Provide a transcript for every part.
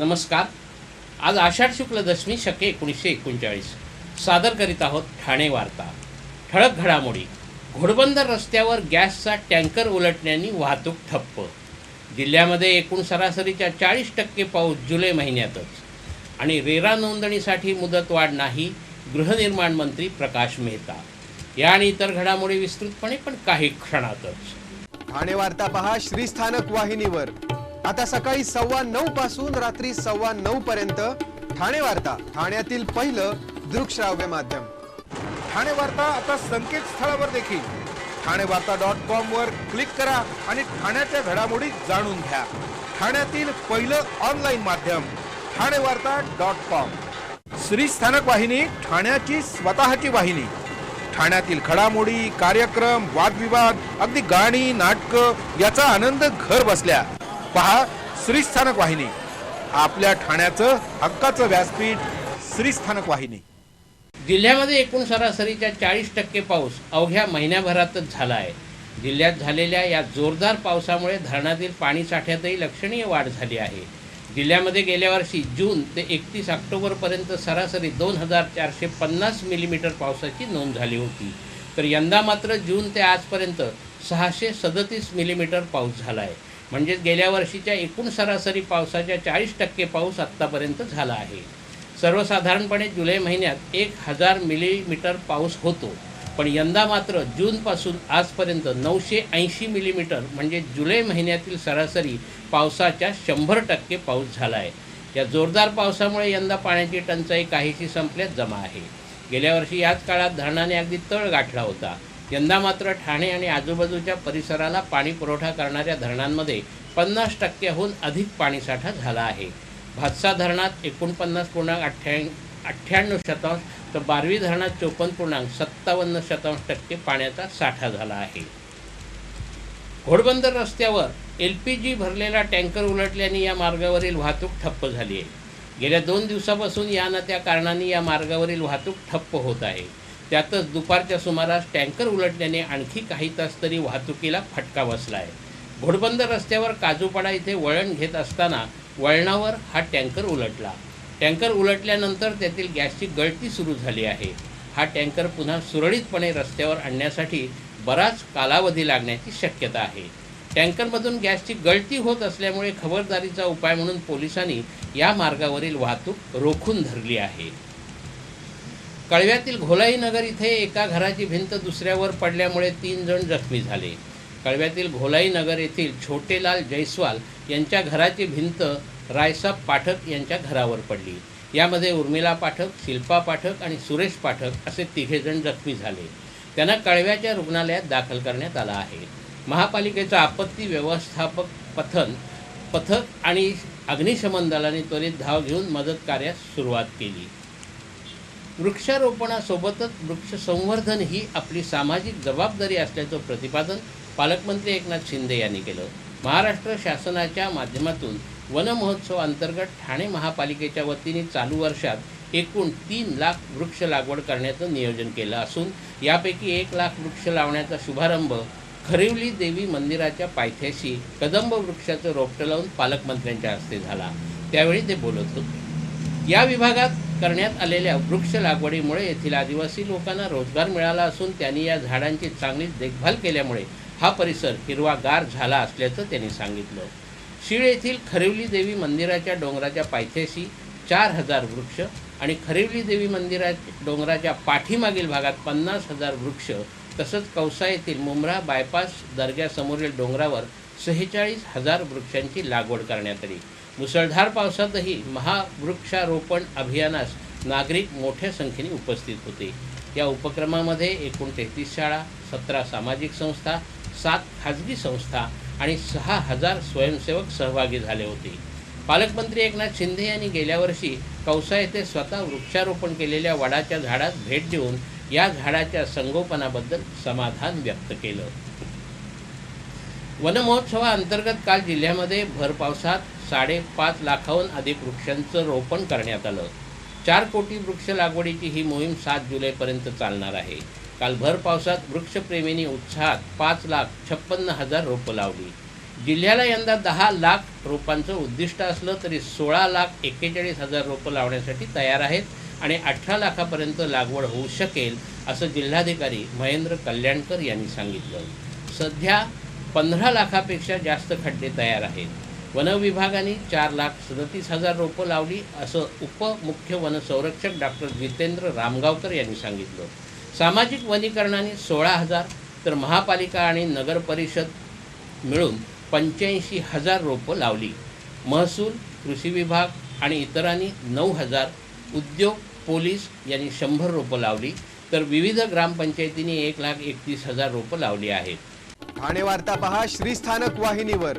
नमस्कार. आज आषाढ शुक्ल दशमी शके एकोणीसशे एकोणचाळीस. सादर करीत आहोत ठाणे वार्ता. ठळक घडामोडी. घोडबंदर रस्त्यावर गॅसचा टँकर उलटण्याने वाहतूक ठप्प. जिल्ह्यामध्ये एकूण सरासरीच्या चाळीस टक्के पाऊस जुलै महिन्यातच. आणि रेरा नोंदणीसाठी मुदतवाढ नाही गृहनिर्माण मंत्री प्रकाश मेहता. या आणि इतर घडामोडी विस्तृतपणे पण काही क्षणातच. ठाणे वार्ता पहा श्रीस्थानक वाहिनीवर. आता सकाळी सव्वा नऊ पासून रात्री सव्वा नऊ पर्यंत ठाणे वार्ता ठाण्यातील पहिलं दृकश्राव्य माध्यम. ठाणे वार्ता आता संकेतस्थळावर देखील. ठाणे वार्ता डॉट कॉम वर क्लिक करा आणि ठाण्याच्या घडामोडी जाणून घ्या. ठाण्यातील पहिलं ऑनलाईन माध्यम ठाणे वार्ता डॉट कॉम. श्री स्थानक वाहिनी ठाण्याची स्वतःची वाहिनी. ठाण्यातील घडामोडी कार्यक्रम वादविवाद अगदी गाणी नाटकं याचा आनंद घर बसल्या. पहा श्रीस्थानक वाहिनी. आपल्या ठाण्याचं हक्काचं व्यासपीठ श्रीस्थानक वाहिनी. जिल्ह्यामध्ये एकूण सरासरीच्या चाळीस टक्के पाऊस अवघ्या महिन्याभरातच झाला आहे जिल्ह्यात झालेल्या या जोरदार पावसामुळे धरणातील पाणी साठ्यातही लक्षणीय वाढ झाली आहे. जिल्ह्यामध्ये गेल्या वर्षी जून ते एकतीस ऑक्टोबरपर्यंत सरासरी दोन हजार चारशे पन्नास मिलीमीटर पावसाची नोंद झाली होती. तर यंदा मात्र जून ते आजपर्यंत सहाशे सदतीस मिलीमीटर पाऊस झाला आहे म्हणजेच गेल्या वर्षीच्या एकूण सरासरी पावसाच्या चाळीस टक्के पाऊस आत्तापर्यंत झाला आहे. सर्वसाधारणपणे जुलै महिन्यात एक हजार मिलीमीटर पाऊस होतो. पण यंदा मात्र जूनपासून आजपर्यंत नऊशे ऐंशी मिलीमीटर म्हणजे जुलै महिन्यातील सरासरी पावसाच्या शंभर टक्के पाऊस झाला आहे या जोरदार पावसामुळे यंदा पाण्याची टंचाई काहीशी संपल्यात जमा आहे. गेल्या वर्षी याच काळात धरणाने अगदी तळ गाठला होता. यंदा मात्र ठाणे आणि आजूबाजूच्या परिसराला पाणी पुरवठा करणाऱ्या धरणांमध्ये पन्नास टक्क्याहून अधिक पाणीसाठा झाला आहे. भातसा धरणात एकोणपन्नास पूर्णांक अठ्ठ्या अठ्ठ्याण्णव शतांश तर बारवी धरणात चोपन्न पूर्णांक सत्तावन्न शतांश टक्के पाण्याचा साठा झाला आहे. घोडबंदर रस्त्यावर एल पी जी भरलेला टँकर उलटल्याने या मार्गावरील वाहतूक ठप्प झाली आहे. गेल्या दोन दिवसापासून या ना त्या कारणाने या मार्गावरील वाहतूक ठप्प होत आहे. त्यातच दुपारच्या सुमारास टँकर उलटल्याने आणखी काही तास तरी वाहतुकीला फटका बसला आहे घोडबंदर रस्त्यावर काजूपाडा इथे वळण घेत असताना वळणावर हा टँकर उलटला. टँकर उलटल्यानंतर त्यातील गॅसची गळती सुरू झाली आहे. हा टँकर पुन्हा सुरळीतपणे रस्त्यावर आणण्यासाठी बराच कालावधी लागण्याची शक्यता आहे. टँकरमधून गॅसची गळती होत असल्यामुळे खबरदारीचा उपाय म्हणून पोलिसांनी या मार्गावरील वाहतूक रोखून धरली आहे. कळव्यातील घोलाई नगर इथे एका घराची भिंत दुसऱ्यावर पडल्यामुळे तीन जण जखमी झाले. कळव्यातील घोलाई नगर येथील छोटेलाल जयस्वाल यांच्या घराची भिंत रायसाब पाठक यांच्या घरावर पडली. यामध्ये उर्मिला पाठक शिल्पा पाठक आणि सुरेश पाठक असे तिघेजण जखमी झाले. त्यांना कळव्याच्या रुग्णालयात दाखल करण्यात आला आहे. महापालिकेचं आपत्ती व्यवस्थापक पथन पथक आणि अग्निशमन दलाने त्वरित धाव घेऊन मदत कार्यास सुरुवात केली. वृक्षारोपणासोबतच वृक्ष संवर्धन ही आपली सामाजिक जबाबदारी असल्याचं प्रतिपादन पालकमंत्री एकनाथ शिंदे यांनी केलं. महाराष्ट्र शासनाच्या माध्यमातून वन महोत्सव अंतर्गत ठाणे महापालिकेच्या वतीने चालू वर्षात एकूण तीन लाख वृक्ष लागवड करण्याचं नियोजन केलं असून यापैकी एक लाख वृक्ष लावण्याचा शुभारंभ खरिवली देवी मंदिराच्या पायथ्याशी कदंब वृक्षाचं रोपटं लावून पालकमंत्र्यांच्या हस्ते झाला. त्यावेळी ते बोलत होते. या विभागात करण्यात आलेल्या वृक्ष लागवडीमुळे येथील आदिवासी लोकांना रोजगार मिळाला असून त्यांनी या झाडांची चांगली देखभाल केल्यामुळे हा परिसर हिरवागार झाला असल्याचं त्यांनी सांगितलं. शीळ येथील खरिवली देवी मंदिराच्या डोंगराच्या पायथ्याशी चार हजार वृक्ष आणि खरिवली देवी मंदिरा डोंगराच्या पाठीमागील भागात पन्नास हजार वृक्ष तसंच कौसा येथील मुंब्रा बायपास दर्ग्यासमोरील डोंगरावर सेहेचाळीस हजार वृक्षांची लागवड करण्यात आली. मुसळधार पावसातही महावृक्षारोपण अभियानास नागरिक मोठ्या संख्येने उपस्थित होते. या उपक्रमामध्ये एकूण तेहतीस शाळा सतरा सामाजिक संस्था सात खाजगी संस्था आणि सहा हजार स्वयंसेवक सहभागी झाले होते. पालकमंत्री एकनाथ शिंदे यांनी गेल्या वर्षी कौसा येथे स्वतः वृक्षारोपण केलेल्या वडाच्या झाडास भेट देऊन या झाडाच्या संगोपनाबद्दल समाधान व्यक्त केलं. वनमहोत्सवाअंतर्गत काल जिल्ह्यामध्ये भर पावसात साडेपाच लाखाहून अधिक वृक्षांचं रोपण करण्यात आलं. चार कोटी वृक्ष लागवडीची ही मोहीम सात जुलैपर्यंत चालणार आहे. काल भर पावसात वृक्षप्रेमींनी उत्साहात पाच लाख छप्पन्न हजार रोपं लावली. जिल्ह्याला यंदा दहा लाख रोपांचं उद्दिष्ट असलं तरी सोळा लाख एक्केचाळीस हजार रोपं लावण्यासाठी तयार आहेत आणि अठरा लाखापर्यंत लागवड होऊ शकेल असं जिल्हाधिकारी महेंद्र कल्याणकर यांनी सांगितलं. सध्या पंधरा लाखापेक्षा जास्त खड्डे तयार आहेत. वनविभागाने चार लाख सदतीस हजार रोपं लावली असं उपमुख्य वनसंरक्षक डॉक्टर जितेंद्र रामगावकर यांनी सांगितलं. सामाजिक वनीकरणाने सोळा हजार तर महापालिका आणि नगर परिषद मिळून पंच्याऐंशी हजार रोपं लावली. महसूल कृषी विभाग आणि इतरांनी नऊ हजार उद्योग पोलीस यांनी शंभर रोपं लावली तर विविध ग्रामपंचायतींनी एक लाख एकतीस हजार रोपं लावली आहेत. ठाणे वार्ता पहा श्रीस्थानक वाहिनीवर.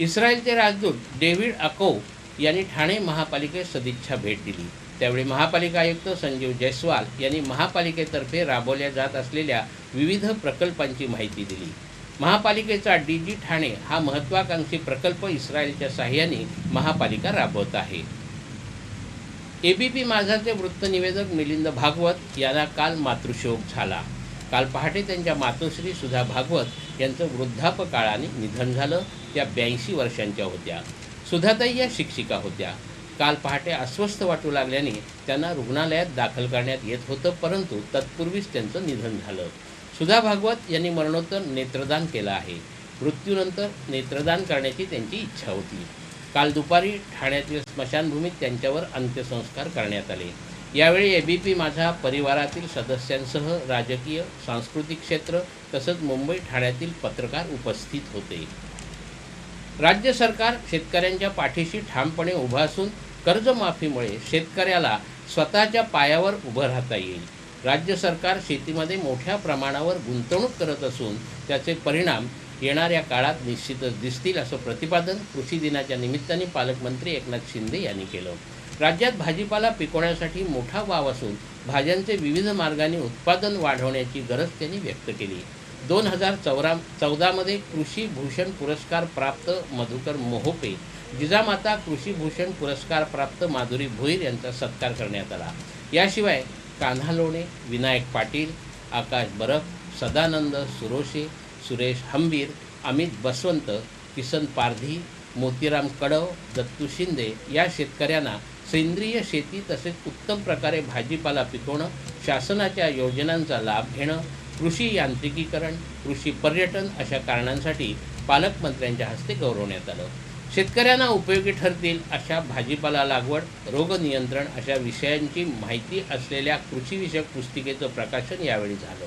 इस्रायलचे राजदूत डेव्हिड अको यांनी ठाणे महापालिकेत सदिच्छा भेट दिली. त्यावेळी महापालिका आयुक्त संजीव जयस्वाल यांनी महापालिकेतर्फे राबवल्या जात असलेल्या विविध प्रकल्पांची माहिती दिली. महापालिकेचा डी जी ठाणे हा महत्त्वाकांक्षी प्रकल्प इस्रायलच्या साह्याने महापालिका राबवत आहे. एबीपी माझाचे वृत्तनिवेदक मिलिंद भागवत यांना काल मातृशोक झाला. काल पहाटे त्यांच्या मातोश्री सुधा भागवत यांचं वृद्धापकाळाने निधन झालं. त्या ब्याऐंशी वर्षांच्या होत्या. सुधाताई या शिक्षिका होत्या. काल पहाटे अस्वस्थ वाटू लागल्याने त्यांना रुग्णालयात दाखल करण्यात येत होतं परंतु तत्पूर्वीच त्यांचं निधन झालं. सुधा भागवत यांनी मरणोत्तर नेत्रदान केलं आहे. मृत्यूनंतर नेत्रदान करण्याची त्यांची इच्छा होती. काल दुपारी ठाण्यातील स्मशानभूमीत त्यांच्यावर अंत्यसंस्कार करण्यात आले. यावेळी एबीपी माझा परिवारातील सदस्यांसह राजकीय सांस्कृतिक क्षेत्र तसंच मुंबई ठाण्यातील पत्रकार उपस्थित होते. राज्य सरकार शेतकऱ्यांच्या पाठीशी ठामपणे उभा असून कर्जमाफीमुळे शेतकऱ्याला स्वतःच्या पायावर उभं राहता येईल. राज्य सरकार शेतीमध्ये मोठ्या प्रमाणावर गुंतवणूक करत असून त्याचे परिणाम येणाऱ्या काळात निश्चितच दिसतील असं प्रतिपादन कृषी दिनाच्या निमित्ताने पालकमंत्री एकनाथ शिंदे यांनी केलं. राज्यात भाजीपाला पिकवण्यासाठी मोठा वाव असून भाज्यांचे विविध मार्गाने उत्पादन वाढवण्याची गरज त्यांनी व्यक्त केली. दोन हजार चौरा चौदामध्ये कृषी भूषण पुरस्कार प्राप्त मधुकर मोहोपे जिजामाता कृषी भूषण पुरस्कार प्राप्त माधुरी भोईर यांचा सत्कार करण्यात आला. याशिवाय कान्हा लोणे विनायक पाटील आकाश बरफ सदानंद सुरोशे सुरेश हंबीर अमित बसवंत किसन पारधी मोतीराम कडव दत्तू शिंदे या शेतकऱ्यांना सेंद्रिय शेती तसेच उत्तम प्रकारे भाजीपाला पिकवणं शासनाच्या योजनांचा लाभ घेणं कृषी यांत्रिकीकरण कृषी पर्यटन अशा कारणांसाठी पालकमंत्र्यांच्या हस्ते गौरवण्यात आलं. शेतकऱ्यांना उपयोगी ठरतील अशा भाजीपाला लागवड रोग नियंत्रण अशा विषयांची माहिती असलेल्या कृषीविषयक पुस्तिकेचं प्रकाशन यावेळी झालं.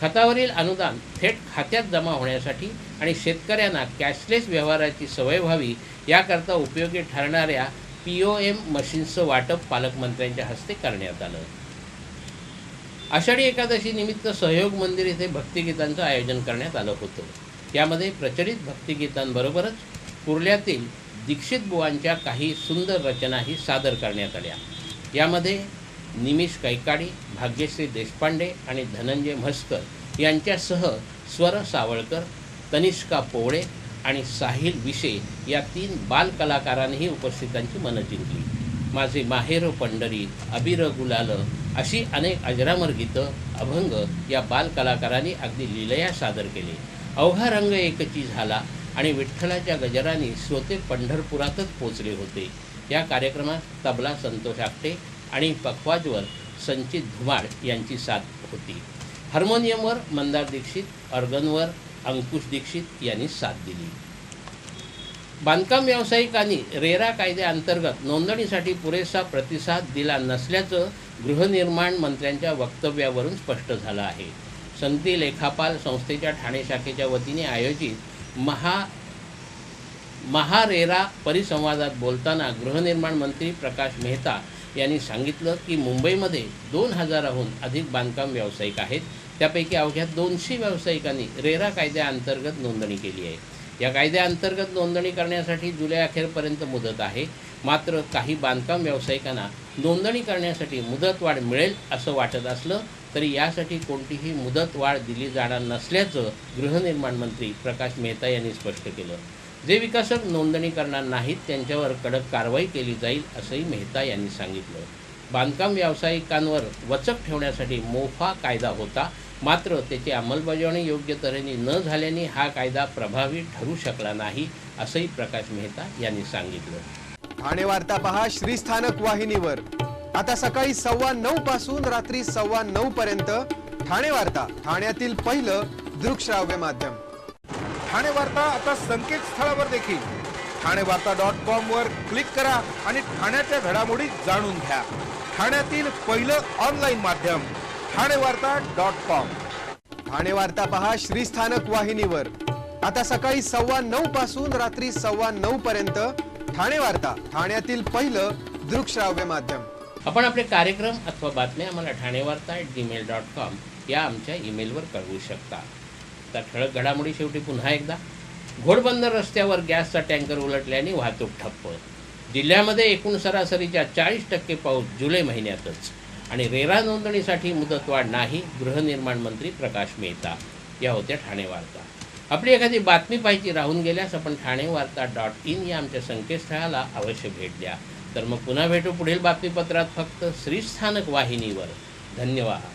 खतावरील अनुदान थेट खात्यात जमा होण्यासाठी आणि शेतकऱ्यांना कॅशलेस व्यवहाराची सवय व्हावी याकरता उपयोगी ठरणाऱ्या पी ओ एम मशीन्सचं वाटप पालकमंत्र्यांच्या हस्ते करण्यात आलं. आषाढी एकादशी निमित्त सहयोग मंदिर येथे भक्तिगीतांचं आयोजन करण्यात आलं होतं. यामध्ये प्रचलित भक्तिगीतांबरोबरच कुर्ल्यातील दीक्षित बुवांच्या काही सुंदर रचनाही सादर करण्यात आल्या. यामध्ये निमिष कैकाडी भाग्यश्री देशपांडे आणि धनंजय म्हस्कर यांच्यासह स्वर सावळकर तनिष्का पोवळे आणि साहिल विषे या तीन बालकलाकारांनीही उपस्थितांची मनं जिंकली. माझे माहेर पंढरी अबिर गुलाल अशी अनेक अजरामर गीतं अभंग या बालकलाकारांनी अगदी लिलया सादर केले. अवघा रंग एकची झाला आणि विठ्ठलाच्या गजराने श्रोते पंढरपुरातच पोचले होते. या कार्यक्रमात तबला संतोष आपटे आणि पखवाजवर संचित धुमाळ यांची साथ होती. हार्मोनियमवर मंदार दीक्षित ऑर्गनवर अंकुश दीक्षित यांनी साथ दिली. बांधकाम व्यावसायिकांनी रेरा कायद्याअंतर्गत नोंदणीसाठी पुरेसा प्रतिसाद दिला नसल्याचं गृहनिर्माण मंत्र्यांच्या वक्तव्यावरून स्पष्ट झालं आहे. संती लेखापाल संस्थेच्या ठाणे शाखेच्या वतीने आयोजित महा महारेरा परिसंवादात बोलताना गृहनिर्माण मंत्री प्रकाश मेहता यांनी सांगितलं की मुंबईमध्ये दोन हजाराहून अधिक बांधकाम व्यावसायिक आहेत. त्यापैकी अवघ्या दोनशे व्यावसायिकांनी रेरा कायद्याअंतर्गत नोंदणी केली आहे. या कायद्याअंतर्गत नोंदणी करण्यासाठी जुलै अखेरपर्यंत मुदत आहे. मात्र काही बांधकाम व्यावसायिकांना नोंदणी करण्यासाठी मुदतवाढ मिळेल असं वाटत असलं तरी यासाठी कोणतीही मुदतवाढ दिली जाणार नसल्याचं गृहनिर्माण मंत्री प्रकाश मेहता यांनी स्पष्ट केलं. जे विकासक नोंदणी करणार नाहीत त्यांच्यावर कडक कारवाई केली जाईल असंही मेहता यांनी सांगितलं. बांधकाम व्यावसायिकांवर वचक ठेवण्यासाठी मोफा कायदा होता मात्र त्याची अंमलबजावणी योग्य तऱ्हेने न झाल्याने हा कायदा प्रभावी ठरू शकला नाही असंही प्रकाश मेहता यांनी सांगितलं. ठाणे वार्ता पहा श्रीस्थानक वाहिनीवर. आता सकाळी सव्वा नऊ पासून रात्री सव्वा नऊ पर्यंत ठाणे वार्ता ठाण्यातील पहिलं दृकश्राव्य माध्यम. ठाणे वार्ता आता संकेतस्थळावर देखील. ठाणे वार्ता डॉट कॉम वर क्लिक करा आणि ठाण्याच्या घडामोडी जाणून घ्या. ठाण्यातील पहिलं ऑनलाईन माध्यम. ठाणे वार्ता डॉट कॉम. ठाणे वार्ता पहा श्रीस्थानक वाहिनीवर. आता सकाळी सव्वा नऊ पासून रात्री सव्वा नऊ पर्यंत ठाणे वार्ता ठाण्यातील पहिलं दृकश्राव्य माध्यम. आपण आपले कार्यक्रम अथवा बातम्या आम्हाला Thanevarta at Gmail dot com या आमच्या ईमेलवर कळवू शकता. तर ठळक घडामोडी शेवटी पुन्हा एकदा. घोडबंदर रस्त्यावर गॅसचा टँकर उलटल्याने वाहतूक ठप्प. जिल्ह्यामध्ये एकूण सरासरीच्या चाळीस टक्के पाऊस जुलै महिन्यातच. आणि रेरा नोंदणीसाठी मुदतवाढ नाही गृहनिर्माण मंत्री प्रकाश मेहता. या होत्या ठाणे वार्ता. आपली एखादी बातमी पाहिजे राहून गेल्यास आपण ठाणे वार्ता डॉट इन या आमच्या संकेतस्थळाला अवश्य भेट द्या. तर मग पुन्हा भेटू पुढील बातमीपत्रात फक्त श्रीस्थानक वाहिनीवर. धन्यवाद.